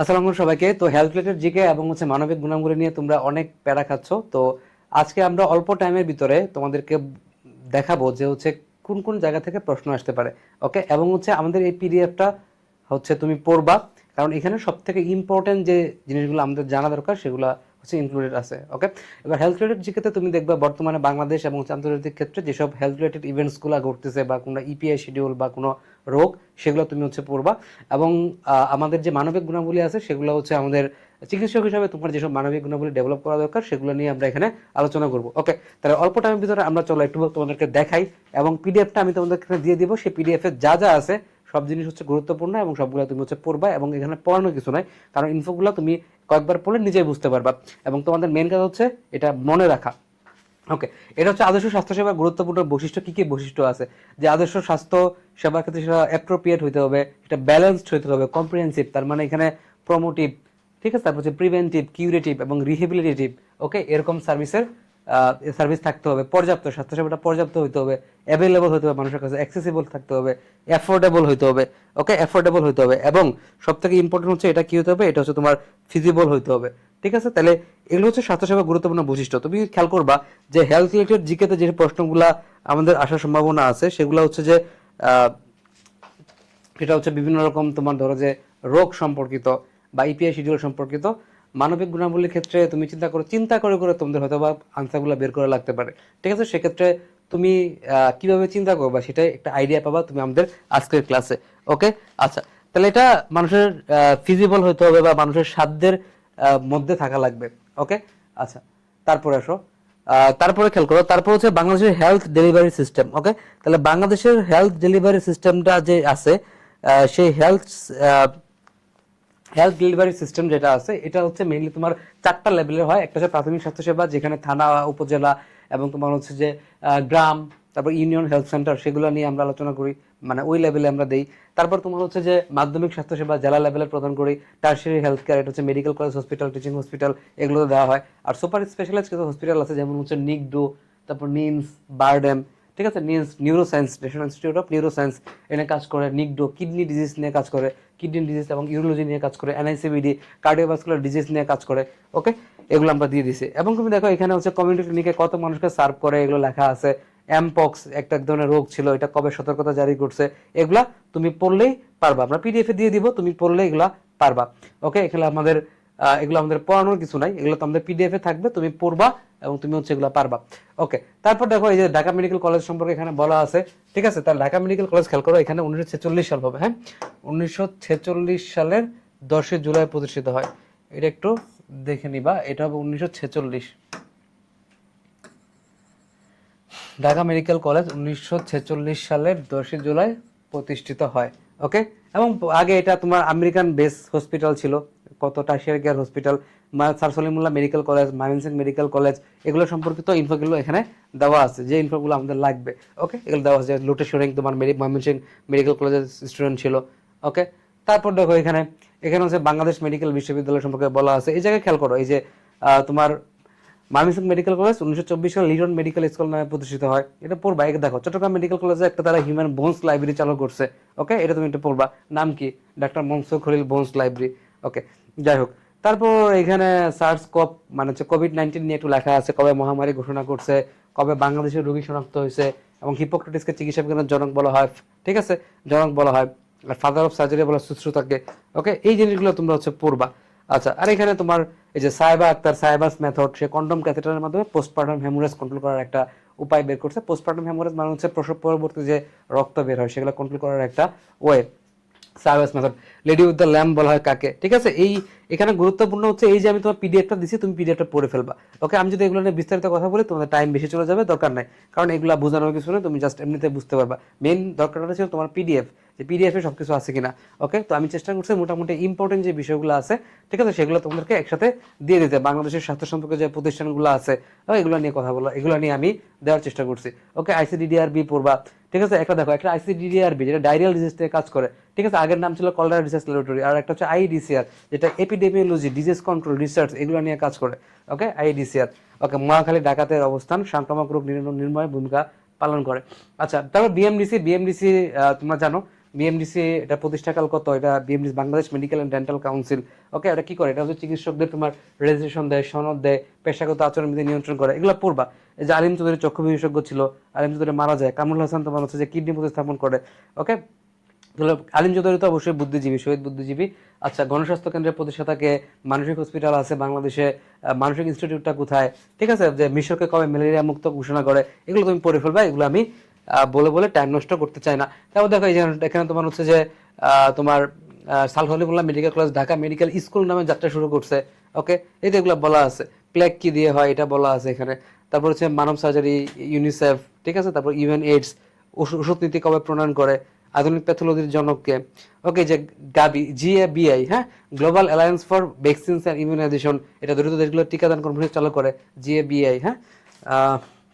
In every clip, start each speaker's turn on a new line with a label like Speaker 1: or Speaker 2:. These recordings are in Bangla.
Speaker 1: আসসালামু সবাইকে। তো হেলথ রিলেটেড জিকে এবং হচ্ছে মানবিক গুণাগুলি নিয়ে তোমরা অনেক প্যারা খাচ্ছ। তো আজকে আমরা অল্প টাইমের ভিতরে তোমাদেরকে দেখাবো যে হচ্ছে কোন কোন জায়গা থেকে প্রশ্ন আসতে পারে। ওকে এবং হচ্ছে আমাদের এই পিডিএফটা হচ্ছে তুমি পড়বা। কারণ এখানে সব থেকে ইম্পর্টেন্ট যে জিনিসগুলো আমাদের জানা দরকার, সেগুলো হচ্ছে ইনক্লুডেড আছে। ওকে এবার হেলথ রিলেটেড জিকেতে তুমি দেখবে বর্তমানে বাংলাদেশ এবং আন্তর্জাতিক ক্ষেত্রে যেসব হেলথ রিলেটেড ইভেন্টসগুলো ঘটতেছে বা কোনো ইপিআই শিডিউল বা কোনো রোগ, সেগুলো তুমি হচ্ছে পড়বা। এবং আমাদের যে মানবিক গুণাবলী আছে, সেগুলো হচ্ছে আমাদের চিকিৎসক হিসাবে তোমার যেসব মানবিক গুণাবলী ডেভেলপ করা দরকার, সেগুলো নিয়ে আমরা এখানে আলোচনা করব। ওকে তাহলে অল্প টাইমের ভিতরে আমরা চলো একটু তোমাদেরকে দেখাই। এবং পিডিএফটা আমি তোমাদেরকে এখানে দিয়ে দিব। সেই পিডিএফ যা যা আছে, সব জিনিস হচ্ছে গুরুত্বপূর্ণ এবং সবগুলো তুমি হচ্ছে পড়বা এবং এখানে পড়ানো কিছু নয় কারণ ইনফোগুলো তুমি কয়েকবার পড়লে নিজেই বুঝতে পারবা। এবং তোমাদের মেন কাজ হচ্ছে এটা মনে রাখা। ওকে এটা হচ্ছে আদর্শ স্বাস্থ্যসেবার গুরুত্বপূর্ণ বৈশিষ্ট্য। কি কি বৈশিষ্ট্য আছে? যে আদর্শ স্বাস্থ্য সেবার ক্ষেত্রে সেটা অ্যাপ্রোপ্রিয়েট হইতে হবে, সেটা ব্যালেন্সড হইতে হবে কম্প্রিহেন্সিভ তার মানে এখানে প্রমোটিভ ঠিক আছে? তারপর হচ্ছে প্রিভেন্টিভ কিউরেটিভ এবং রিহেবিলিটেটিভ ওকে এরকম সার্ভিসের সার্ভিস থাকতে হবে, পর্যাপ্ত স্বাস্থ্যসেবাটা পর্যাপ্ত হইতে হবে অ্যাভেলেবল হতে হবে মানুষের কাছে অ্যাক্সেসিবল থাকতে হবে অ্যাফোর্ডেবল হইতে হবে ওকে অ্যাফোর্ডেবল হইতে হবে এবং সব থেকে ইম্পর্টেন্ট হচ্ছে এটা কি হতে হবে? এটা হচ্ছে তোমার ফিজিবল হইতে হবে, ঠিক আছে? তাহলে এগুলো হচ্ছে স্বাস্থ্যসেবা গুরুত্বপূর্ণ বৈশিষ্ট্য। তুমি খেয়াল করবা যে হেলথ রিলেটেড জিকেতে যে প্রশ্নগুলা আমাদের আসার সম্ভাবনা আছে, সেগুলো হচ্ছে যে এটা হচ্ছে বিভিন্ন রকম তোমার ধরো যে রোগ সম্পর্কিত বা ইপিআই শিডিউল সম্পর্কিত মানবিক গুণাবলীর ক্ষেত্রে তুমি চিন্তা করো, চিন্তা করে করে তোমাদের হয়তো বা আনসারগুলো বের করে লাগতে পারে। ঠিক আছে? সেক্ষেত্রে তুমি কীভাবে চিন্তা করবা সেটাই একটা আইডিয়া পাবা তুমি আমাদের আজকের ক্লাসে ওকে আচ্ছা তাহলে এটা মানুষের ফিজিবল হতে হবে বা মানুষের সাধ্যের মধ্যে থাকা লাগবে ওকে আচ্ছা তারপরে আসো। তারপরে খেয়াল করো, তারপর হচ্ছে বাংলাদেশের হেলথ ডেলিভারি সিস্টেম ওকে তাহলে বাংলাদেশের হেলথ ডেলিভারি সিস্টেমটা যে আছে সেই হেলথ হেলথ ডেলিভারি সিস্টেম যেটা আছে, এটা হচ্ছে মেইনলি তোমার চারটা লেভেলের হয়। একটা হচ্ছে প্রাথমিক স্বাস্থ্যসেবা, যেখানে থানা, উপজেলা এবং তোমার হচ্ছে যে গ্রাম, তারপর ইউনিয়ন হেলথ সেন্টার, সেগুলো নিয়ে আমরা আলোচনা করি। মানে ওই লেভেলে আমরা দেই। তারপর তোমার হচ্ছে যে, মাধ্যমিক স্বাস্থ্যসেবা জেলা লেভেলে প্রদান করি। টার্সিয়ারি হেলথ কেয়ার এটা হচ্ছে medical college hospital teaching hospital এগুলো দেওয়া হয়। আর সুপার স্পেশালাইজ কিছু হসপিটাল আছে, যেমন হচ্ছে নিগডো, তারপর নিমস, বারডেম, ঠিক আছে? Neuroscience national institute of neuroscience এনে কাজ করে। নিগডো কিডনি ডিজিজ নিয়ে কাজ করে। কিডনি ডিজিজ এবং ইউরোলজি নিয়ে কাজ করে এনআইসিবিডি কার্ডিওভাস্কুলার ডিজিজ নিয়ে কাজ করে ওকে এগুলো আমরা দিয়ে দিছি। এবং তুমি দেখো, এখানে হচ্ছে কমিউনিটি ক্লিনিকে কত মানুষকে সার্ভ করে, এগুলো লেখা আছে। এমপক্স একটা এক ধরনের রোগ ছিল, এটা কবে সতর্কতা জারি করছে, এগুলা তুমি পড়লেই পারবা। আমরা পিডিএফ দিয়ে দিব, তুমি পড়লে এগুলা পারবা ওকে এখানে আমাদের এগুলো আমাদের পড়ানোর কিছু নাই। এগুলো তো আমাদের পিডিএফ এ থাকবে, তুমি পড়বা এবং তুমি হচ্ছে এগুলো পারবা। ওকে তারপর দেখো এই যে ঢাকা মেডিকেল কলেজ সম্পর্কে এখানে বলা আছে, ঠিক আছে? তাহলে ঢাকা মেডিকেল কলেজ খেয়াল করো, এখানে উনিশশো ছেচল্লিশ সাল হবে হ্যাঁ? উনিশশো ছেচল্লিশ সালের দশই জুলাই প্রতিষ্ঠিত হয়। এটা একটু দেখে নিবা, এটা হবে উনিশশো ছেচল্লিশ। ঢাকা মেডিকেল কলেজ উনিশশো ছেচল্লিশ সালের দশই জুলাই প্রতিষ্ঠিত হয় ওকে এবং আগে এটা তোমার আমেরিকান বেস হসপিটাল ছিল, কত tertiary care hospital sir Salimullah medical college Mymensingh medical college এগুলো সম্পর্কিত ইনফোগুলো এখানে দেওয়া আছে, যে ইনফোগুলো আমাদের লাগবে ওকে এগুলো দেওয়া আছে, লোটে লোটেশ্বরিং তোমার ময়মনসিংহ মেডিকেল কলেজের স্টুডেন্ট ছিল ওকে তারপর দেখো এখানে এখানে হচ্ছে বাংলাদেশ মেডিকেল বিশ্ববিদ্যালয় সম্পর্কে বলা আছে, এই জায়গায় খেয়াল করো, এই যে তোমার ময়মনসিংহ মেডিকেল কলেজ উনিশশো চব্বিশ সালে লিটন মেডিকেল স্কুল নামে প্রতিষ্ঠিত হয়। এটা পড়বা এটা দেখো, চট্টগ্রাম মেডিকেল কলেজে একটা তারা হিউম্যান বোনস লাইব্রেরি চালু করছে। ওকে এটা তুমি একটু পড়বা। নাম কি? Doctor Mansur Khalil bones library okay যাই হোক, তারপর এখানে সার্স কপ মানে হচ্ছে কোভিড নাইন্টিন নিয়ে একটু লেখা আছে, কবে মহামারী ঘোষণা করছে, কবে বাংলাদেশের রোগী শনাক্ত হয়েছে, এবং হিপোক্রেটিসকে চিকিৎসা বিজ্ঞানের জনক বলা হয়। ঠিক আছে? জনক বলা হয়। আর ফাদার অফ সার্জারি বলা সুশ্রুতাকে ওকে এই জিনিসগুলো তোমরা হচ্ছে পড়বা। আচ্ছা আর এখানে তোমার এই যে সাইবা আক্তার সাইবাস মেথড, সে কন্ডম ক্যাথেটারের মাধ্যমে পোস্টপার্টাম হেমোরেজ কন্ট্রোল করার একটা উপায় বের করছে। পোস্টপার্টাম হেমোরেজ মানে হচ্ছে প্রসব পরবর্তী যে রক্ত বের হয়, সেগুলো কন্ট্রোল করার একটা way service method lady with the lamp বলা হয় কাকে, ঠিক আছে? এই, এখানে গুরুত্বপূর্ণ হচ্ছে এই যে আমি তোমার পিডিএফটা দিছি, তুমি পিডিএফটা পড়ে ফেলবা। ওকে আমি যদি এগুলো নিয়ে বিস্তারিত কথা বলি, তোমাদের টাইম বেশি চলে যাবে, দরকার নাই। কারণ এগুলো বোঝানোর কিছু নেই, তুমি জাস্ট এমনিতে বুঝতে পারবা। মেন দরকারটা ছিল তোমার পিডিএফ যে পিডিএফ এ সবকিছু আছে কিনা ওকে তো আমি চেষ্টা করছি মোটামুটি ইম্পর্টেন্ট যে বিষয়গুলো আছে, ঠিক আছে? সেগুলো তোমাদেরকে একসাথে দিয়ে দিতে। বাংলাদেশের স্বাস্থ্য সম্পর্কে যে প্রতিষ্ঠানগুলো আছে এগুলো নিয়ে কথা বলা, এগুলো নিয়ে আমি দেওয়ার চেষ্টা করছি ওকে আইসিডিডিআরবি পড়বা, ঠিক আছে? একটা দেখো, একটা আইসিডিডিআরবি যেটা ডায়রিয়াল ডিজিজ থেকে কাজ করে, ঠিক আছে? আগের নাম ছিল কলরা রিসার্চ ল্যাবরেটরি আর একটা হচ্ছে আইডিসিআর যেটা এপিডেমিওলজি ডিজিজ কন্ট্রোল রিসার্চ এগুলো নিয়ে কাজ করে ওকে আইডিসিআর ওকে মহাখালী ডাকাতের অবস্থান, সংক্রামক রোগ নির্ণ- নির্মূলে ভূমিকা পালন করে। আচ্ছা তারপর বিএমডিসি বিএমডিসি তোমরা জানো বিএমডিসি এটা প্রতিষ্ঠাকাল কত? এটা BMDC Bangladesh medical and dental council okay এটা কি করে? এটা হচ্ছে চিকিৎসকদের তোমার রেজিস্ট্রেশন দেয়, সনদ দেয়, পেশাগত আচরণবিধি নিয়ন্ত্রণ করে। এগুলো পড়বা। এই যে আলিম চৌধুরী চক্ষু বিশেষজ্ঞ ছিল, আলিম চৌধুরী মারা যায়। কামরুল হাসান তোমার হচ্ছে যে কিডনি প্রতিস্থাপন করে। ওকে আলিম চৌধুরী তো অবশ্যই বুদ্ধিজীবী, শহীদ বুদ্ধিজীবী। আচ্ছা গণস্বাস্থ্য কেন্দ্রের প্রতিষ্ঠাতাকে মানসিক হসপিটাল আছে বাংলাদেশে। মানসিক ইনস্টিটিউটটা কোথায়? ঠিক আছে, যে মিশরকে কবে ম্যালেরিয়া মুক্ত ঘোষণা করে? এগুলো তুমি পড়ে ফেলবা, এগুলো আমি বলে বলে টাইম নষ্ট করতে চায় না। তারপর দেখো এই এখানে তোমার হচ্ছে যে তোমার সালহলিমুল্লাহ medical college Dhaka medical school নামে যাত্রা শুরু করছে ওকে এই তো এগুলো বলা আছে। প্লেগ কি দিয়ে হয় এটা বলা আছে এখানে। তারপর হচ্ছে মানব সার্জারি ইউনিসেফ ঠিক আছে? তারপর ইউএন এইডস ওষুধ নীতি কবে প্রণয়ন করে? আধুনিক প্যাথোলজির জনককে ওকে যে গাবি জিএবিআই হ্যাঁ? Global alliance for vaccines and immunisation এটা দরিদ্র দেশগুলোর টিকাদান কর্মসূচি চালু করে জিএবিআই হ্যাঁ?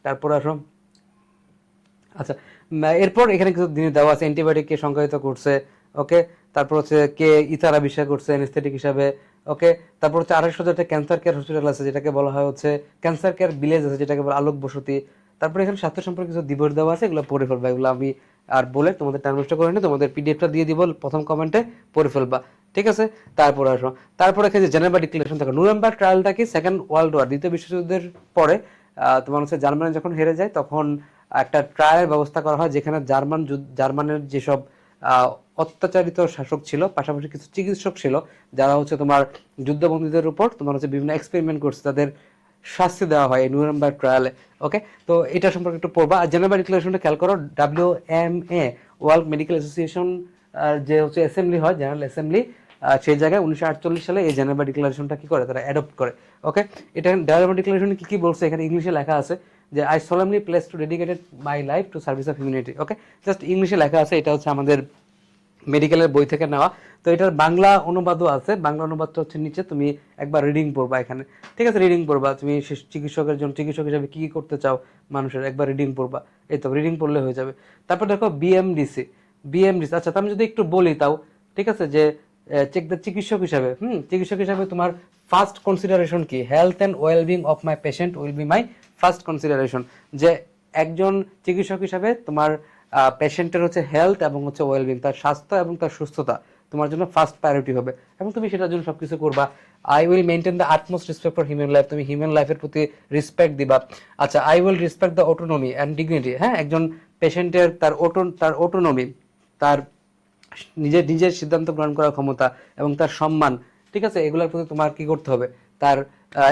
Speaker 1: তারপর আসো। আচ্ছা এরপর এখানে কিছু জিনিস দেওয়া আছে অ্যান্টিবায়োটিক কে সংজ্ঞায়িত করছে ওকে তারপর হচ্ছে কে ইতার আবিষ্কার করছে অ্যানেস্থেটিক হিসাবে ওকে তারপর হচ্ছে আড়াইশো হাজারটা ক্যান্সার কেয়ার হসপিটাল আছে, যেটাকে বলা হয় হচ্ছে ক্যান্সার কেয়ার ভিলেজ আছে, যেটাকে বলা আলোক বসতি। তারপরে এখানে স্বাস্থ্য সম্পর্কে কিছু দিবস দেওয়া আছে, এগুলো পড়ে ফেলবা, এগুলো আমি আর বলে তোমাদের টাইম নষ্ট করে নি তোমাদের পিডিএফটা দিয়ে দিব প্রথম কমেন্টে পড়ে ফেলবা, ঠিক আছে? তারপর আসো, তারপর এখানে যে জেনেভা ডিক্লারেশন থাকে নভেম্বর ট্রায়ালটা কি সেকেন্ড ওয়ার্ল্ড ওয়ার দ্বিতীয় বিশ্বযুদ্ধের পরে তোমার হচ্ছে জার্মানি যখন হেরে যায়, তখন একটা ট্রায়ালের ব্যবস্থা করা হয় যেখানে জার্মান জার্মানের যেসব অত্যাচারিত শাসক ছিল, পাশাপাশি কিছু চিকিৎসক ছিল, যারা হচ্ছে তোমার যুদ্ধবন্দীদের উপর তোমার হচ্ছে বিভিন্ন এক্সপেরিমেন্ট করছে, তাদের শাস্তি দেওয়া হয় নুরেমবার্গ ট্রায়ালে ওকে তো এটা সম্পর্কে একটু পড়বা। আর জেনেভা ডিক্লারেশনটা খেয়াল করো W M A world medical association যে হচ্ছে অ্যাসেম্বলি হয় জেনারেল অ্যাসেম্বলি সেই জায়গায় উনিশশো আটচল্লিশ সালে এই জেনেভা ডিক্লারেশনটা কি করে? তারা অ্যাডপ্ট করে ওকে এটা জেনেভা ডিক্লারেশন কি কি বলছে? এখানে ইংলিশে লেখা আছে যে I solemnly pledge to dedicated my life to service of humanity okay just ইংলিশে লেখা আছে, এটা হচ্ছে আমাদের মেডিকেলের বই থেকে নেওয়া। তো এটার বাংলা অনুবাদও আছে, বাংলা অনুবাদটা হচ্ছে নিচে, তুমি একবার রিডিং পড়বা এখানে। ঠিক আছে রিডিং পড়বা, তুমি চিকিৎসকের জন্য চিকিৎসক হিসাবে কি কি করতে চাও মানুষের, একবার রিডিং পড়বা। এই তো রিডিং পড়লে হয়ে যাবে। তারপর দেখো বিএমডিসি বিএমডিসি আচ্ছা তো আমি যদি একটু বলি তাও, ঠিক আছে, যে চেক দ্য চিকিৎসক হিসাবে, হুম, চিকিৎসক হিসাবে তোমার ফার্স্ট কনসিডারেশন কি? Health and wellbeing of my patient will be my first consideration যে একজন চিকিৎসক হিসাবে তোমার পেশেন্টের হচ্ছে হেলথ এবং হচ্ছে ওয়েলবিং, তার স্বাস্থ্য এবং তার সুস্থতা তোমার জন্য ফার্স্ট প্রায়োরিটি হবে এবং তুমি সেটার জন্য সব কিছু করবা। I will maintain the utmost respect for human life তুমি হিউম্যান লাইফের প্রতি রেসপেক্ট দিবা। আচ্ছা I will respect the autonomy and dignity হ্যাঁ একজন পেশেন্টের তার অটো তার অটোনমি তার নিজের নিজের সিদ্ধান্ত গ্রহণ করার ক্ষমতা এবং তার সম্মান, ঠিক আছে? এগুলোর প্রতি তোমার কি করতে হবে? তার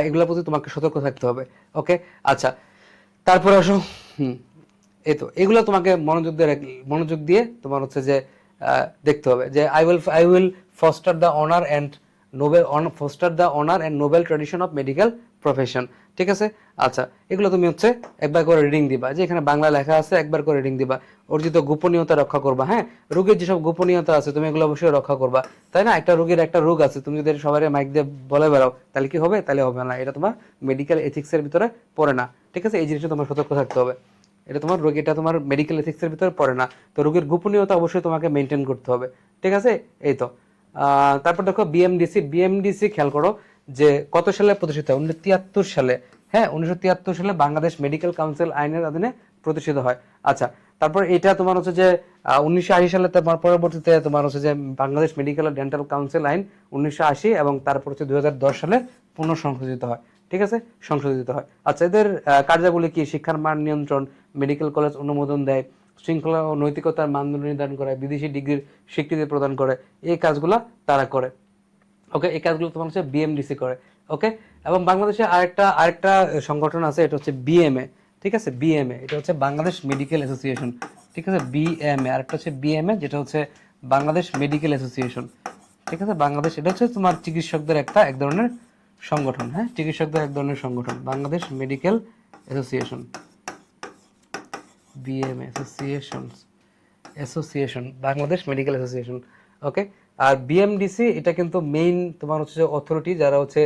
Speaker 1: এগুলোর প্রতি তোমাকে সতর্ক থাকতে হবে ওকে আচ্ছা তারপর আসো, হুম, এই তো, এগুলো তোমাকে মনোযোগ দিয়ে মনোযোগ দিয়ে তোমার হচ্ছে যে দেখতে হবে যে I will I will foster the honour and noble foster the honour and noble tradition of medical profession ঠিক আছে? আচ্ছা এগুলো তুমি হচ্ছে একবার করে রিডিং দিবা। যে এখানে বাংলা লেখা আছে, একবার করে রিডিং দিবা। অর্জিত গোপনীয়তা রক্ষা করবা হ্যাঁ? রোগের যেসব গোপনীয়তা আছে, তুমি এগুলো অবশ্যই রক্ষা করবা। তাই না? একটা রোগীর একটা রোগ আছে, তুমি যদি সবাই মাইক দিয়ে বলে বেড়াও, তাহলে কি হবে? তাহলে হবে না। এটা তোমার মেডিকেল এথিক্সের ভিতরে পড়ে না। ঠিক আছে? এই জিনিসটা তোমার সতর্ক থাকতে হবে। এটা তোমার রোগ, এটা তোমার মেডিকেল এথিক্সের ভিতরে পড়ে না। তো রোগীর গোপনীয়তা অবশ্যই তোমাকে মেনটেন করতে হবে। ঠিক আছে? এই তো। তারপর দেখো বিএমডিসি বিএমডিসি খেয়াল করো। যে কত সালে প্রতিষ্ঠিত? হয় উনিশশো তিয়াত্তর সালে। হ্যাঁ উনিশশো তিয়াত্তর সালে বাংলাদেশ মেডিকেল কাউন্সিল আইনের অধীনে প্রতিষ্ঠিত হয়। আচ্ছা তারপর এটা তোমার হচ্ছে যে উনিশশো আশি সালে তোমার পরবর্তীতে তোমার হচ্ছে যে বাংলাদেশ মেডিকেল ডেন্টাল কাউন্সিল আইন উনিশশো আশি এবং তারপর হচ্ছে দুই হাজার দশ সালে পুনঃ সংশোধিত হয়। ঠিক আছে? সংশোধিত হয়। আচ্ছা এদের কার্যাবলী কি? শিক্ষার মান নিয়ন্ত্রণ, মেডিকেল কলেজ অনুমোদন দেয়, শৃঙ্খলা ও নৈতিকতার মানদণ্ড নির্ধারণ করে, বিদেশি ডিগ্রির স্বীকৃতি প্রদান করে, এই কাজগুলা তারা করে। ওকে এই কাজগুলো তোমার হচ্ছে বিএমডিসি করে ওকে এবং বাংলাদেশে আরেকটা আরেকটা সংগঠন আছে, এটা হচ্ছে বিএমএ ঠিক আছে? বিএমএ এটা হচ্ছে বাংলাদেশ মেডিকেল অ্যাসোসিয়েশন ঠিক আছে? বিএমএ আরেকটা হচ্ছে বিএমএ যেটা হচ্ছে বাংলাদেশ মেডিকেল অ্যাসোসিয়েশন ঠিক আছে? বাংলাদেশ, এটা হচ্ছে তোমার চিকিৎসকদের একটা, এক ধরনের সংগঠন হ্যাঁ? চিকিৎসকদের এক ধরনের সংগঠন, Bangladesh medical association BM association association Bangladesh medical association okay আর বিএমডিসি এটা কিন্তু মেইন তোমার হচ্ছে যে অথরিটি যারা হচ্ছে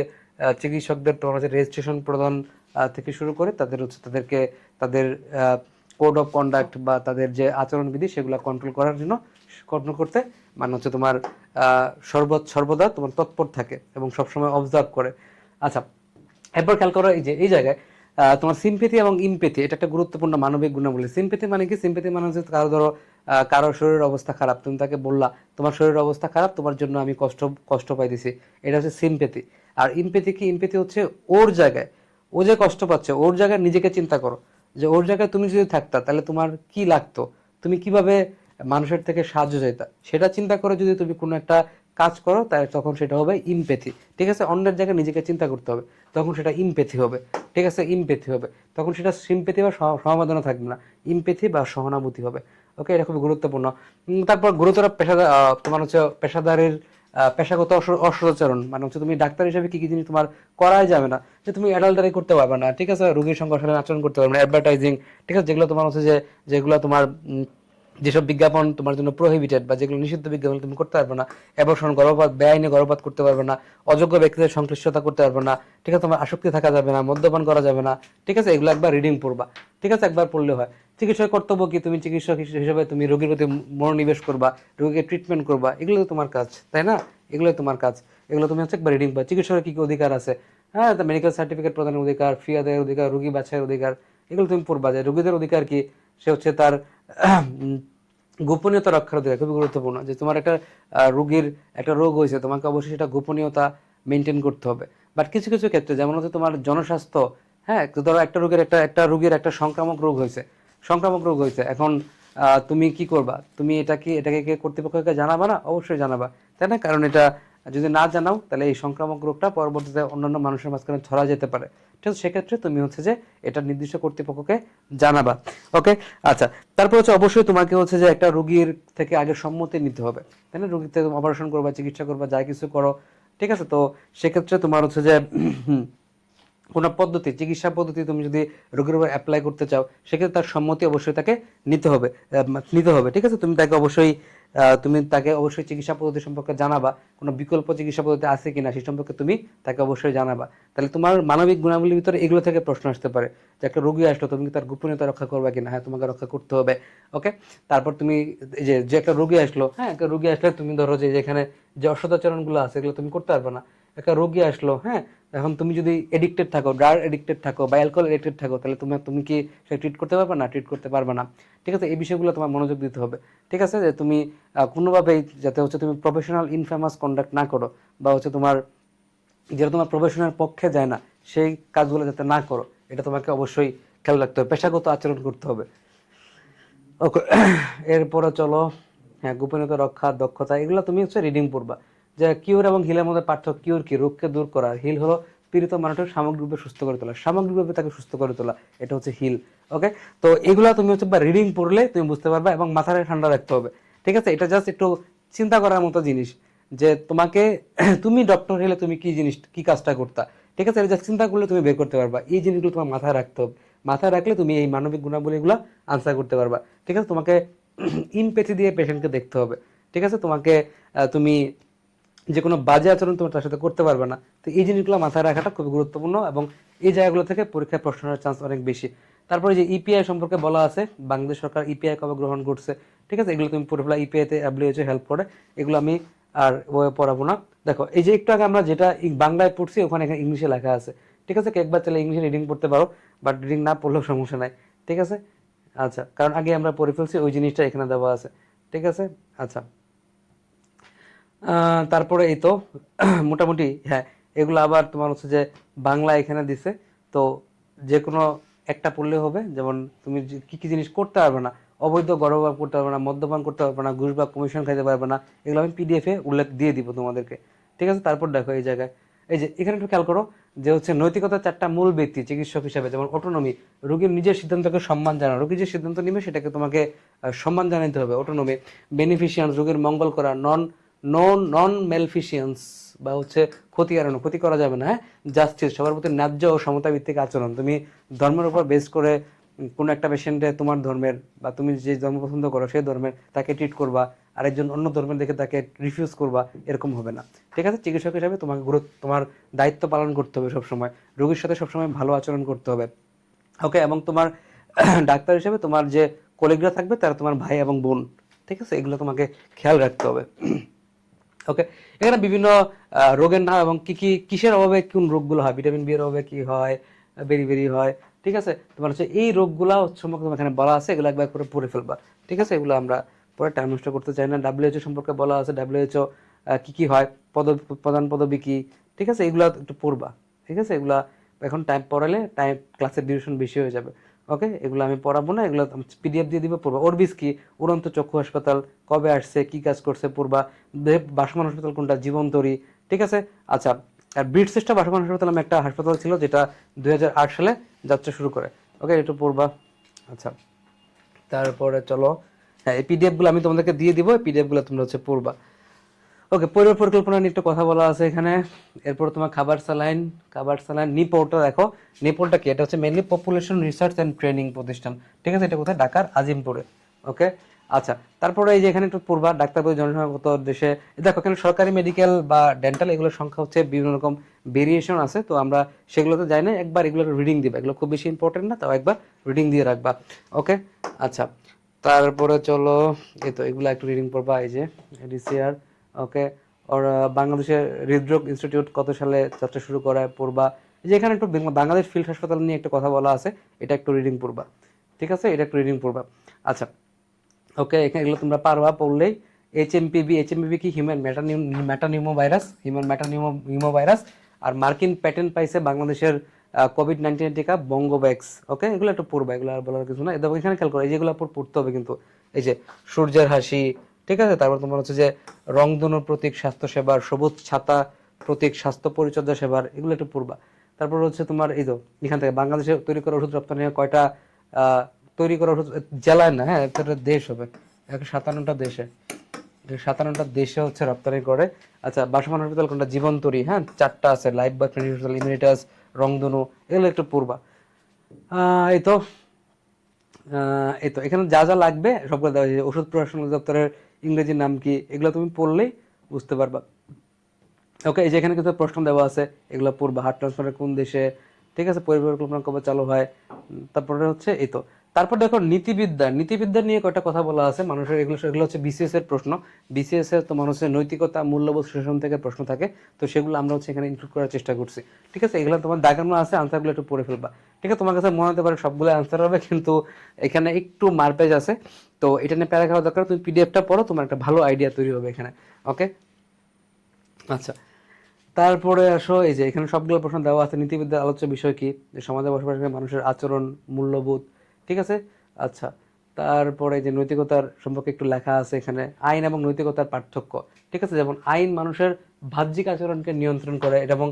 Speaker 1: চিকিৎসকদের তোমার হচ্ছে রেজিস্ট্রেশন প্রদান থেকে শুরু করে তাদের হচ্ছে তাদেরকে তাদের কোড অফ কন্ডাক্ট বা তাদের যে আচরণবিধি সেগুলো কন্ট্রোল করার জন্য কন্ট্রোল করতে মানে হচ্ছে তোমার সর্ব সর্বদা তোমার তৎপর থাকে এবং সবসময় অবজার্ভ করে। আচ্ছা এরপর খেয়াল করো এই যে, এই জায়গায় তোমার সিম্পেথি এবং ইমপেথি এটা একটা গুরুত্বপূর্ণ মানবিক গুণাবলী। সিম্পেথি মানে কি? সিম্পেথি মানে হচ্ছে কারও ধরো কারও শরীরের অবস্থা খারাপ, তুমি তাকে বললা, তোমার শরীরের অবস্থা খারাপ, তোমার জন্য আমি কষ্ট কষ্ট পাই পাইতেছি। এটা হচ্ছে সিম্পেথি আর ইমপেথি কি? ইমপেথি হচ্ছে ওর জায়গায়। ও যে কষ্ট পাচ্ছে, ওর জায়গায় নিজেকে চিন্তা করো। যে ওর জায়গায় তুমি যদি থাকতা, তাহলে তোমার কি লাগতো? তুমি কীভাবে মানুষের থেকে সাহায্য চাইতা? সেটা চিন্তা করে যদি তুমি কোনো একটা কাজ করো, তাহলে তখন সেটা হবে ইমপেথি ঠিক আছে? অন্যের জায়গায় নিজেকে চিন্তা করতে হবে, তখন সেটা ইমপেথি হবে। ঠিক আছে? ইমপেথি হবে। তখন সেটা সিম্পেথি বা সমাধানও থাকবে না। ইমপেথি বা সহানুভূতি হবে। ওকে এটা খুবই গুরুত্বপূর্ণ। তারপর গুরুতর পেশাদার তোমার হচ্ছে পেশাদারের পেশাগত অসদাচরণ মানে হচ্ছে তুমি ডাক্তার হিসেবে কি কি জিনিস তোমার করাই যাবে না, যে তুমি অ্যাডাল্টারি করতে পারবে না, ঠিক আছে? রোগীর সঙ্গে আচরণ করতে পারবে না অ্যাডভার্টাইজিং ঠিক আছে? যেগুলো তোমার হচ্ছে যে, যেগুলো তোমার যেসব বিজ্ঞাপন তোমার জন্য প্রহিবিটেড বা যেগুলো নিষিদ্ধ বিজ্ঞাপন, তুমি করতে পারবে না। অ্যাবর্ষণ গর্ভপাত, বেআইনি গর্ভপাত করতে পারবে না, অযোগ্য ব্যক্তিদের সংশ্লিষ্টতা করতে পারবে না, ঠিক আছে? তোমার আসক্তি থাকা যাবে না, মদ্যপান করা যাবে না, ঠিক আছে? এগুলো একবার রিডিং পড়বা, ঠিক আছে? একবার পড়লে হয়। চিকিৎসক কর্তব্য কি? তুমি চিকিৎসক হিস- হিসেবে তুমি রোগীর প্রতি মনোনিবেশ করবা, রোগীকে ট্রিটমেন্ট করবা, এগুলো তোমার কাজ, তাই না? এগুলো তোমার কাজ। এগুলো তুমি হচ্ছে একবার রিডিং পা চিকিৎসকের কি কি অধিকার আছে? হ্যাঁ মেডিকেল সার্টিফিকেট প্রদানের অধিকার ফি আদায়ের অধিকার, রোগী বাছাইয়ের অধিকার, এগুলো তুমি পড়বা। যে রোগীদের অধিকার কি? সে হচ্ছে তার গোপনীয়তা রক্ষার অধিকার, খুবই গুরুত্বপূর্ণ। যে তোমার একটা রোগীর একটা রোগ হয়েছে, তোমাকে অবশ্যই সেটা গোপনীয়তা মেনটেন করতে হবে। বাট কিছু কিছু ক্ষেত্রে যেমন হচ্ছে তোমার জনস্বাস্থ্য হ্যাঁ ধরো একটা রোগের একটা একটা রোগীর একটা সংক্রামক রোগ হয়েছে। সংক্রামক রোগ হয়েছে। এখন তুমি কি করবা? তুমি এটা কি, এটাকে কি কর্তৃপক্ষকে জানাবা না? অবশ্যই জানাবা। তাই না? কারণ এটা যদি না জানাও, তাহলে এই সংক্রামক রোগটা পরবর্তীতে অন্যান্য মানুষের মাঝখানে ছড়া যেতে পারে। ঠিক আছে? সেক্ষেত্রে তুমি হচ্ছে যে এটা নির্দিষ্ট কর্তৃপক্ষকে জানাবা। ওকে? আচ্ছা। তারপর হচ্ছে অবশ্যই তোমাকে হচ্ছে যে একটা রুগীর থেকে আগে সম্মতি নিতে হবে। তাই না? রোগীর থেকে অপারেশন করবা, চিকিৎসা করবা, যা কিছু করো। ঠিক আছে? তো সেক্ষেত্রে তোমার হচ্ছে যে কোনো পদ্ধতি, চিকিৎসা পদ্ধতি তুমি যদি রোগীর উপর অ্যাপ্লাই করতে চাও, সেক্ষেত্রে তার সম্মতি অবশ্যই তাকে নিতে হবে নিতে হবে, ঠিক আছে? তুমি তাকে অবশ্যই তুমি তাকে অবশ্যই চিকিৎসা পদ্ধতি সম্পর্কে জানাবা, কোনো বিকল্প চিকিৎসা পদ্ধতি আছে কিনা সে সম্পর্কে তুমি তাকে অবশ্যই জানাবা। তাহলে তোমার মানবিক গুণাবলীর ভিতরে এগুলো থেকে প্রশ্ন আসতে পারে, যে একটা রোগী আসলো, তুমি কি তার গোপনীয়তা রক্ষা করবে কিনা? হ্যাঁ তোমাকে রক্ষা করতে হবে ওকে তারপর তুমি যে যে একটা রোগী আসলো হ্যাঁ একটা রোগী আসলে তুমি ধরো যে, যেখানে যে অসদাচরণগুলো আছে, এগুলো তুমি করতে পারবে না। একটা রোগী আসলো হ্যাঁ এখন তুমি যদি এডিক্টেড থাকো ড্রাগ এডিক্টেড থাকো বা অ্যালকোহল এডিক্টেড থাকো, তাহলে তুমি তুমি কি সে ট্রিট করতে পারবে না? ট্রিট করতে পারবে না। ঠিক আছে? এই বিষয়গুলো তোমার মনোযোগ দিতে হবে। ঠিক আছে? যে তুমি কোনোভাবেই যাতে হচ্ছে তুমি প্রফেশনাল ইনফেমাস কন্ডাক্ট না করো বা হচ্ছে তোমার, যেটা তোমার প্রফেশনাল পক্ষে যায় না, সেই কাজগুলো যাতে না করো, এটা তোমাকে অবশ্যই খেয়াল রাখতে হবে। পেশাগত আচরণ করতে হবে। ওকে এরপরে চলো হ্যাঁ গোপনীয়তা, রক্ষা, দক্ষতা, এগুলো তুমি হচ্ছে রিডিং পড়বা। যে কিউর এবং হিলের মধ্যে পার্থক্য কিউর কি? রোগকে দূর করা। আর হিল হলো পীড়িত মানুষের সামগ্রিকভাবে সুস্থ করে তোলা। সামগ্রিকভাবে তাকে সুস্থ করে তোলা। এটা হচ্ছে হিল, ওকে? তো এগুলো তুমি হচ্ছে বা রিডিং পড়লে তুমি বুঝতে পারবে এবং মাথাটা ঠান্ডা রাখতে হবে। ঠিক আছে? এটা জাস্ট একটু চিন্তা করার মতো জিনিস যে তোমাকে তুমি ডক্টর হলে তুমি কি জিনিস, কি কাজটা করতা? ঠিক আছে? এটা just চিন্তা করলে তুমি বের করতে পারবা। এই জিনিসগুলো তোমার মাথায় রাখতে হবে। মাথায় রাখলে তুমি এই মানবিক গুণাবলীগুলো আনসার করতে পারবা। ঠিক আছে? তোমাকে ইমপেথি দিয়ে পেশেন্টকে দেখতে হবে। ঠিক আছে? তোমাকে তুমি যে কোনো বাজে আচরণ তুমি তার সাথে করতে পারবে না। তো এই জিনিসগুলো মাথায় রাখাটা খুবই গুরুত্বপূর্ণ এবং এই জায়গাগুলো থেকে পরীক্ষায় প্রশ্ন হওয়ার চান্স অনেক বেশি। তারপরে যে ইপিআই সম্পর্কে বলা আছে, বাংলাদেশ সরকার ইপিআই কবে গ্রহণ করছে, ঠিক আছে? এগুলো তুমি ফেলা ইপিআইতে অ্যাপ্লিকেশন হেল্প করে। এগুলো আমি আর বইয়ে পড়াবো না। দেখো, এই যে একটু আগে আমরা যেটা বাংলায় পড়ছি, ওখানে এখানে ইংলিশে লেখা আছে। ঠিক আছে? একবার চাইলে ইংলিশে রিডিং পড়তে পারো বাট রিডিং না পড়লেও সমস্যা নাই। ঠিক আছে? আচ্ছা কারণ আগে আমরা পড়ে ফেলছি, ওই জিনিসটা এখানে দেওয়া আছে। ঠিক আছে? আচ্ছা। তারপরে এই তো, মোটামুটি হ্যাঁ এগুলো আবার তোমার হচ্ছে যে বাংলা এখানে দিছে। তো যে কোনো একটা পড়লে হবে, যেমন তুমি কি কি জিনিস করতে পারবে না, অবৈধ গর্ভপাত করতে পারবে না, মদ্যপান করতে পারবে না, ঘুষ বা কমিশন খাইতে পারবে না, এগুলো আমি পিডিএফে উল্লেখ দিয়ে দিব তোমাদেরকে। ঠিক আছে? তারপর দেখো এই জায়গায়। এই যে, এখানে একটু খেয়াল করো যে হচ্ছে নৈতিকতার চারটা মূল ব্যক্তি, চিকিৎসক হিসাবে, যেমন অটোনমি রোগীর নিজের সিদ্ধান্তকে সম্মান জানা রোগী যে সিদ্ধান্ত নেবে, সেটাকে তোমাকে সম্মান জানাতে হবে অটোনমি বেনিফিশিয়ান্স রোগীর মঙ্গল করা নন নন নন মেলফিশিয়ান্স বা হচ্ছে ক্ষতি এড়ানো ক্ষতি করা যাবে না হ্যাঁ? জাস্টিস সবার প্রতি ন্যায্য ও সমতা ভিত্তিক আচরণ। তুমি ধর্মের উপর বেস করে কোনো একটা পেশেন্টে তোমার ধর্মের বা তুমি যে ধর্ম পছন্দ করো সেই ধর্মের তাকে ট্রিট করবা, আরেকজন অন্য ধর্মের দেখে তাকে রিফিউজ করবা, এরকম হবে না। ঠিক আছে? চিকিৎসক হিসাবে তোমাকে গুরুত্ব, তোমার দায়িত্ব পালন করতে হবে সবসময়। রোগীর সাথে সবসময় ভালো আচরণ করতে হবে। ওকে? এবং তোমার ডাক্তার হিসেবে তোমার যে কলিগরা থাকবে, তারা তোমার ভাই এবং বোন। ঠিক আছে? এগুলো তোমাকে খেয়াল রাখতে হবে। ওকে এখানে বিভিন্ন রোগের নাম এবং কি কি, কিসের অভাবে কোন রোগগুলো হয়? ভিটামিন বি এর অভাবে কি হয়? বেরি বেরি হয়? ঠিক আছে? তোমার হচ্ছে এই রোগগুলা সম্পর্কে তোমার এখানে বলা আছে, এগুলো একবার করে পড়ে ফেলবা। ঠিক আছে? এগুলো আমরা পরে টাইম নষ্ট করতে চাই না। ডাব্লিউএইচও সম্পর্কে বলা আছে ডাব্লিউএইচও কি কি হয়? পদ প্রধান পদবী কি? ঠিক আছে? এগুলো একটু পড়বা। ঠিক আছে? এগুলা এখন টাইম পড়ালে টাইম ক্লাসের ডিউরেশন বেশি হয়ে যাবে। ওকে এগুলো আমি পড়াবো না, এগুলো পিডিএফ দিয়ে দিব পড়বা ওরবিস কি? উড়ন্ত চক্ষু হাসপাতাল, কবে আসছে, কি কাজ করছে পড়বা বাসমান হাসপাতাল কোনটা জীবন্তরী ঠিক আছে? আচ্ছা আর ব্রিড সিস্টার বাসমান হাসপাতাল নামে একটা হাসপাতাল ছিল, যেটা দুই হাজার আট সালে যাত্রা শুরু করে। ওকে একটু পড়বা আচ্ছা। তারপরে চলো হ্যাঁ এই পিডিএফগুলো আমি তোমাদেরকে দিয়ে দিব, এই পিডিএফগুলো তোমরা হচ্ছে পড়বা। ওকে পরিবার পরিকল্পনা নিয়ে একটু কথা বলা আছে এখানে। এরপর তোমার খাবার স্যালাইন খাবার স্যালাইন নিপোর্টটা দেখো। নিপোর্টটা কি? এটা হচ্ছে mainly population research and training প্রতিষ্ঠান। ঠিক আছে? এটা কোথায়? ঢাকার আজিমপুরে। ওকে আচ্ছা তারপরে এই যে এখানে একটু পূর্বা ডাক্তার বই জনসংখ্যা দেশে, দেখো, এখানে সরকারি মেডিকেল বা ডেন্টাল এগুলোর সংখ্যা হচ্ছে বিভিন্ন রকম ভেরিয়েশন আছে, তো আমরা সেগুলোতে যাই না, একবার এগুলো রিডিং দিবা। এগুলো খুব বেশি ইম্পর্টেন্ট না, তাও একবার রিডিং দিয়ে রাখবা। ওকে আচ্ছা তারপরে চলো, এই তো, এগুলো একটু রিডিং পড়বা, এই যে ডিসিআর ওকে? ওর বাংলাদেশের হৃদরোগ ইনস্টিটিউট কত সালে যাত্রা শুরু করে, পূর্বা? এই যে এখানে একটু বাংলাদেশ ফিল্ড হাসপাতাল নিয়ে একটা কথা বলা আছে, এটা একটু রিডিং পূর্বা। ঠিক আছে? এটা একটু রিডিং পূর্বা। আচ্ছা ওকে, এখানে এগুলো তোমরা পারবা পড়লেই। H M PB H M PB কি human ম্যাটানিউম ম্যাটানিউমো virus human metapneumo হিউমো virus আর মার্কিন প্যাটেন্ট পাইছে বাংলাদেশের কোভিড নাইন্টিন টিকা বঙ্গোব্যাক্স ওকে? এগুলো একটু পড়বা, এগুলো আর বলার কিছু না এখানে খেয়াল করো, এই যেগুলো পড়- পড়তে হবে কিন্তু। এই যে সূর্যের হাসি ঠিক আছে? তারপর তোমার হচ্ছে যে রংধনুর প্রতীক স্বাস্থ্য সেবার সবুজ ছাতা প্রতীক, স্বাস্থ্য পরিচর্যা সেবার, এগুলো একটু পূর্বা তারপর হচ্ছে তোমার এই তো এখান থেকে বাংলাদেশে তৈরি করা ওষুধ রপ্তানি কয়টা? তৈরি করা ওষুধ জেলায় না হ্যাঁ এটা দেশ হবে। একশো সাতান্নটা দেশে। সাতান্নটা দেশে হচ্ছে রপ্তানি করে। আচ্ছা বাসমান হসপিটাল কোনটা? জীবন জীবন্তরী হ্যাঁ চারটা আছে, লাইফ বয় ফ্রেন্ড হসপিটাল ইমিউনিটাস রংধনু, এগুলো একটু পূর্বা এই তো এই তো, এখানে যা যা লাগবে, সবগুলো দেওয়া ওষুধ প্রশাসন দপ্তরের ইংরেজি নাম কি? এগুলো তুমি পড়লেই বুঝতে পারবা। ওকে এই যে এখানে কিছু প্রশ্ন দেওয়া আছে, এগুলো পড়বা হার্ট ট্রান্সফারের কোন দেশে? ঠিক আছে পরিবার পরিকল্পনা কবে চালু হয়? তারপরে হচ্ছে এই তো। তারপর দেখো নীতিবিদ্যা। নীতিবিদ্যা নিয়ে কয়টা কথা বলা আছে। মানুষের এগুলো এগুলো হচ্ছে বিসিএস এর প্রশ্ন। বিসিএস এর তো মানুষের নৈতিকতা, মূল্যবোধ শোষণ থেকে প্রশ্ন থাকে। তো সেগুলো আমরা হচ্ছে এখানে ইনক্লুড করার চেষ্টা করছি। ঠিক আছে? এগুলো তোমার দাগানো আছে আনসারগুলো একটু পড়ে ফেলবা। ঠিক আছে? তোমার কাছে মনে হতে পারে সবগুলো আনসার হবে, কিন্তু এখানে একটু মারপেজ আছে। তো এটা নিয়ে প্যারা দরকার। তুমি পিডিএফটা পড়ো, তোমার একটা ভালো আইডিয়া তৈরি হবে এখানে। ওকে আচ্ছা। তারপরে আসো, এই যে এখানে সবগুলো প্রশ্ন দেওয়া আছে। নীতিবিদ্যার আলোচ্য বিষয় কি? সমাজে বসবাসকারী মানুষের আচরণ, মূল্যবোধ ঠিক আছে? আচ্ছা তারপরে যে নৈতিকতার সম্পর্কে একটু লেখা আছে এখানে, আইন এবং নৈতিকতার পার্থক্য, ঠিক আছে? যেমন আইন মানুষের বাহ্যিক আচরণকে নিয়ন্ত্রণ করে এবং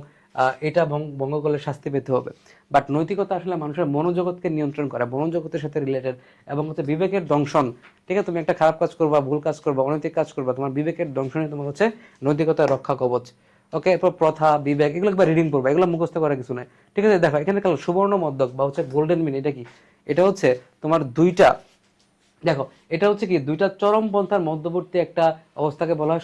Speaker 1: এটা ভঙ্গ করলে শাস্তি পেতে হবে। বাট নৈতিকতা আসলে মানুষের মনোজগৎকে নিয়ন্ত্রণ করে, মনোজগতের সাথে রিলেটেড এবং হচ্ছে বিবেকের দংশন, ঠিক আছে? তুমি একটা খারাপ কাজ করবা, ভুল কাজ করবা, অনৈতিক কাজ করবা, তোমার বিবেকের দংশনে তোমার হচ্ছে নৈতিকতার রক্ষা কবচ। ওকে এরপর প্রথা, বিবেক, এগুলো একবার রিডিং করবা এগুলো মুখস্থ করা কিছু নয় ঠিক আছে? দেখো, এখানে কাল সুবর্ণ মদ্যক বা হচ্ছে গোল্ডেন মিন এটা কি? এটা হচ্ছে তোমার দুইটা, দেখো, এটা হচ্ছে কি, দুইটা চরম পন্থার মধ্যবর্তী একটা অবস্থাকে বলা হয়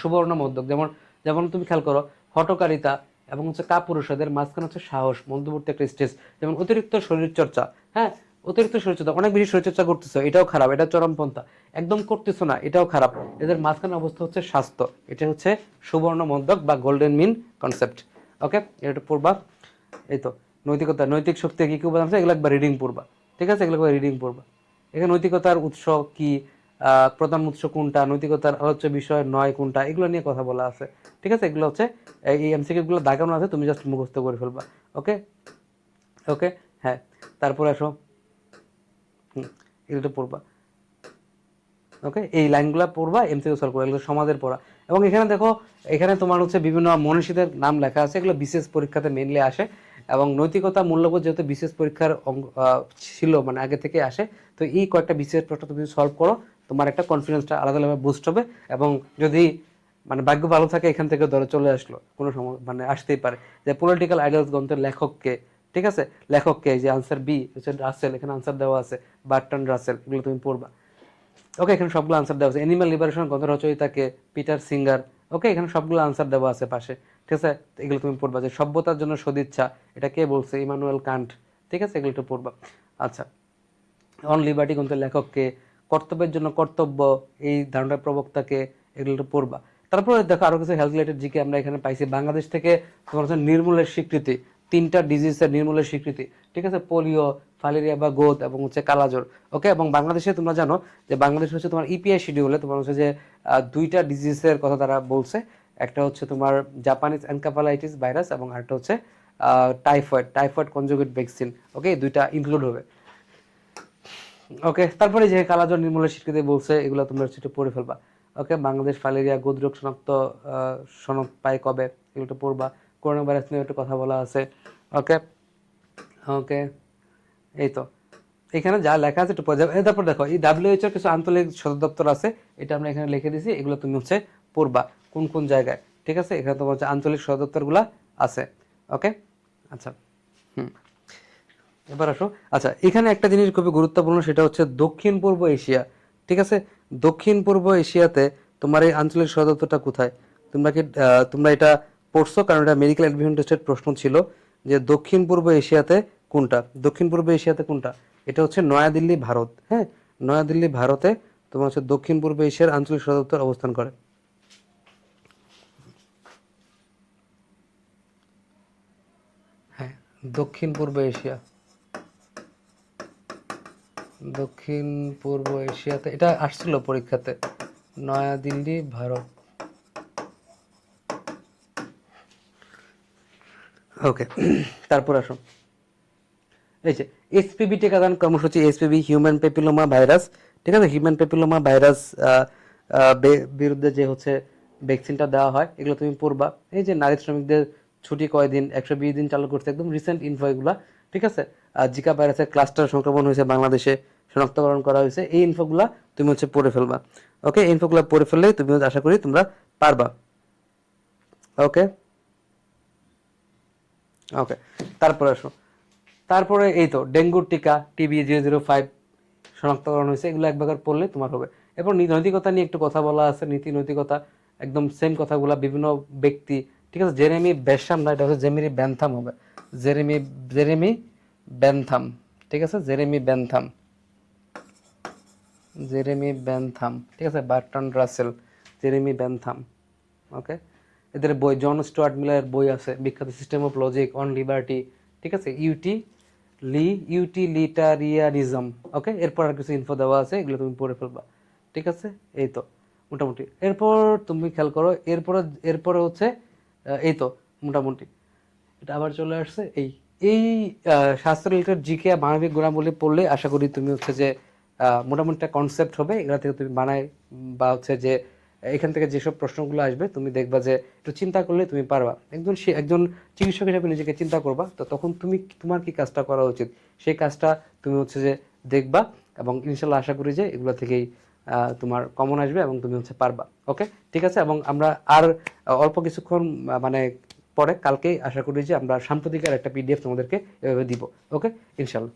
Speaker 1: সুবর্ণ মধ্যক। যেমন যেমন তুমি খেয়াল করো হটকারিতা এবং হচ্ছে কাপুরুষদের মাঝখানে হচ্ছে সাহস, মধ্যবর্তী একটা স্টেজ যেমন অতিরিক্ত শরীরচর্চা হ্যাঁ অতিরিক্ত শরীরচর্চা, অনেক বেশি শরীরচর্চা করতেছো, এটাও খারাপ, এটা চরমপন্থা একদম করতেছো না, এটাও খারাপ। এদের মাঝখানে অবস্থা হচ্ছে স্বাস্থ্য, এটা হচ্ছে সুবর্ণ মধ্যক বা গোল্ডেন মিন কনসেপ্ট ওকে এটা পড়বা, এই তো, নৈতিকতা, নৈতিক শক্তি কি কি উপাদান আছে? এগুলো একবার রিডিং পড়বা। ঠিক আছে? এগুলো রিডিং পড়বা। এখানে নৈতিকতার উৎস কি? প্রধান উৎস কোনটা? নৈতিকতার আলোচ্য বিষয় নয় কোনটা? এগুলো নিয়ে কথা বলা আছে। ঠিক আছে? এগুলো হচ্ছে, এই এমসিকিউ গুলো দাগানো আছে, তুমি জাস্ট মুখস্থ করে ফেলবা। ওকে? ওকে? হ্যাঁ। তারপরে আসো। এগুলো পড়বা। ওকে? এই লাইনগুলো পড়বা এমসিকিউ সলভ করবা, এগুলো সমাজের পড়া। এবং এখানে দেখো, এখানে তোমার হচ্ছে বিভিন্ন মনীষীদের নাম লেখা আছে, এগুলো বিশেষ পরীক্ষাতে মেনলি আসে। এবং নৈতিকতা মূল্যবোধ যেহেতু বিশেষ পরীক্ষার ছিল মানে আগে থেকে আসে, তো এই কয়েকটা বিশেষ প্রশ্ন তুমি সলভ করো, তোমার একটা কনফিডেন্সটা আলাদা আলাদা বুস্ট হবে এবং যদি মানে ভাগ্য ভালো থাকে, এখান থেকে ধরে চলে আসলো, কোনো সময় মানে আসতেই পারে। যে পলিটিক্যাল আইডিয়ালস গ্রন্থের লেখককে, ঠিক আছে? লেখককে যে আনসার বি রাসেল এখানে আনসার দেওয়া আছে বার্টন রাসেল এগুলো তুমি পড়বা। ওকে এখানে সবগুলো আনসার দেওয়া আছে। অ্যানিমাল লিবারেশন গ্রন্থ রচয়িতাকে পিটার সিঙ্গার ওকে এখানে সবগুলো আনসার দেওয়া আছে পাশে। ঠিক আছে? এগুলো তুমি পড়বা যে সভ্যতার জন্য সদিচ্ছা, এটা কে বলছে? Immanuel Kant. ঠিক আছে? এগুলো একটু পড়বা। আচ্ছা। অন লিবার্টি গ্রন্থের লেখককে কর্তব্যের জন্য কর্তব্য, এই ধারণার প্রবক্তাকে এগুলো একটু পড়বা। তারপরে দেখো আরও কিছু হেলথ রিলেটেড জিকে আমরা এখানে পাইছি। বাংলাদেশ থেকে তোমার হচ্ছে নির্মূলের স্বীকৃতি। তিনটা ডিজিজের নির্মূলের স্বীকৃতি। ঠিক আছে? পোলিও ফালেরিয়া বা গোদ এবং হচ্ছে কালাজ্বর। ওকে এবং বাংলাদেশে তোমরা জানো যে বাংলাদেশ হচ্ছে তোমার ইপিআই শিডিউলে তোমার হচ্ছে যে দুইটা ডিজিজের কথা তারা বলছে। একটা হচ্ছে তোমার জাপানিজ এনকাফালাইটিস ভাইরাস এবং আরেকটা হচ্ছে typhoid typhoid conjugate vaccine okay দুইটা ইনক্লুড হবে। ওকে তারপরে যে কালাজ্বর নির্মূলের স্বীকৃতি বলছে, এগুলো তোমরা একটু পড়ে ফেলবা। ওকে বাংলাদেশ ফালেরিয়া গোদরোগ শনাক্ত সনদ পায় কবে? এগুলো পড়বা। করোনা ভাইরাস নিয়ে একটু কথা বলা আছে। ওকে ওকে এই তো। এখানে যা লেখা আছে একটু পড়ে যাবে। তারপর দেখো, এই ডাব্লিউএইচওর কিছু আঞ্চলিক সদর দপ্তর আছে, এটা আমরা এখানে লিখে দিছি এগুলো তুমি হচ্ছে পড়বা। কোন কোন জায়গায়, ঠিক আছে? এখানে তোমার হচ্ছে আঞ্চলিক সদর দপ্তরগুলো আছে, ওকে? আচ্ছা হুম। এবার আসো। আচ্ছা এখানে একটা জিনিস খুবই গুরুত্বপূর্ণ, সেটা হচ্ছে দক্ষিণ পূর্ব এশিয়া, ঠিক আছে? দক্ষিণ পূর্ব এশিয়াতে তোমার এই আঞ্চলিক সদর দপ্তরটা কোথায়? তোমরা কি তোমরা এটা পড়ছো? কারণ এটা মেডিকেল অ্যাডমিশন টেস্টের প্রশ্ন ছিল যে দক্ষিণ পূর্ব এশিয়াতে কোনটা? দক্ষিণ পূর্ব এশিয়াতে কোনটা? এটা হচ্ছে নয়াদিল্লি, ভারত হ্যাঁ? নয়াদিল্লি, ভারতে তোমার হচ্ছে দক্ষিণ পূর্ব এশিয়ার আঞ্চলিক সদর দপ্তর অবস্থান করে হ্যাঁ দক্ষিণ পূর্ব এশিয়া। দক্ষিণ পূর্ব এশিয়াতে, এটা আসছিল পরীক্ষাতে, নয়াদিল্লি, ভারত। ওকে তারপর আসো। এই যে এসপিবি টিকাদান কর্মসূচি এসপিবি হিউম্যান পেপিলোমা ভাইরাস ঠিক আছে? হিউম্যান পেপিলোমা ভাইরাস বিরুদ্ধে যে হচ্ছে ভ্যাকসিনটা দেওয়া হয়, এগুলো তুমি পড়বা। এই যে নারী শ্রমিকদের ছুটি কয়দিন, একশো বিশ দিন চালু করছে একদম রিসেন্ট ইনফো এগুলা, ঠিক আছে? আর জিকা ভাইরাসের ক্লাস্টার সংক্রমণ হয়েছে বাংলাদেশে, শনাক্তকরণ করা হয়েছে, এই ইনফোগুলা তুমি হচ্ছে পড়ে ফেলবা। ওকে ইনফোগুলা পড়ে ফেললেই তুমি আশা করি তোমরা পারবা। ওকে ওকে তারপরে আসো। তারপরে এই তো, ডেঙ্গুর টিকা টিবি জিরো জিরো ফাইভ শনাক্তকরণ হয়েছে, এগুলো একবার পড়লে তোমার হবে। এরপর নৈতিকতা নিয়ে একটু কথা বলা আছে নীতি নৈতিকতা একদম সেম কথাগুলা বিভিন্ন ব্যক্তি ঠিক আছে? জেরেমি বেশাম না, এটা হচ্ছে জেমিরি ব্যানথাম হবে। জেরেমি জেরেমি ব্যানথাম ঠিক আছে? জেরেমি ব্যানথাম জেরেমি ব্যানথাম ঠিক আছে? Bertrand Russell, Jeremy Bentham okay? এদের বই, জন স্টুয়ার্ট মিলারের বই আছে, বিখ্যাত system of logic on liberty, ঠিক আছে? ইউটি লি, ইউটিলিটারিয়ানিজম, ওকে? এরপর আর কিছু ইনফো দেওয়া আছে, এগুলো তুমি পড়ে ফেলবা, ঠিক আছে? এই তো, মোটামুটি। এরপর তুমি খেয়াল করো, এরপরে এরপরে হচ্ছে এই তো, মোটামুটি। এটা আবার চলে আসছে, এই এই শাস্ত্র রিলেটেড জিকে মানবিক গুণাবলী পড়লে আশা করি তুমি হচ্ছে যে মোটামুটি একটা কনসেপ্ট হবে, এগুলা থেকে তুমি বানায়, বা হচ্ছে যে, এখান থেকে যেসব প্রশ্নগুলো আসবে, তুমি দেখবা যে, একটু চিন্তা করলে তুমি পারবা। একজন সে- একজন চিকিৎসক হিসাবে নিজেকে চিন্তা করবা, তো তখন তুমি তোমার কি কাজটা করা উচিত? সেই কাজটা তুমি হচ্ছে যে, দেখবা, এবং ইনশাল্লাহ আশা করি যে, এগুলো থেকেই তোমার কমন আসবে এবং তুমি হচ্ছে পারবা ওকে ঠিক আছে? এবং আমরা আর অল্প কিছুক্ষণ মানে পরে কালকেই আশা করি যে আমরা সাম্প্রতিকের একটা পিডিএফ তোমাদেরকে এভাবে দিব ওকে ইনশাল্লাহ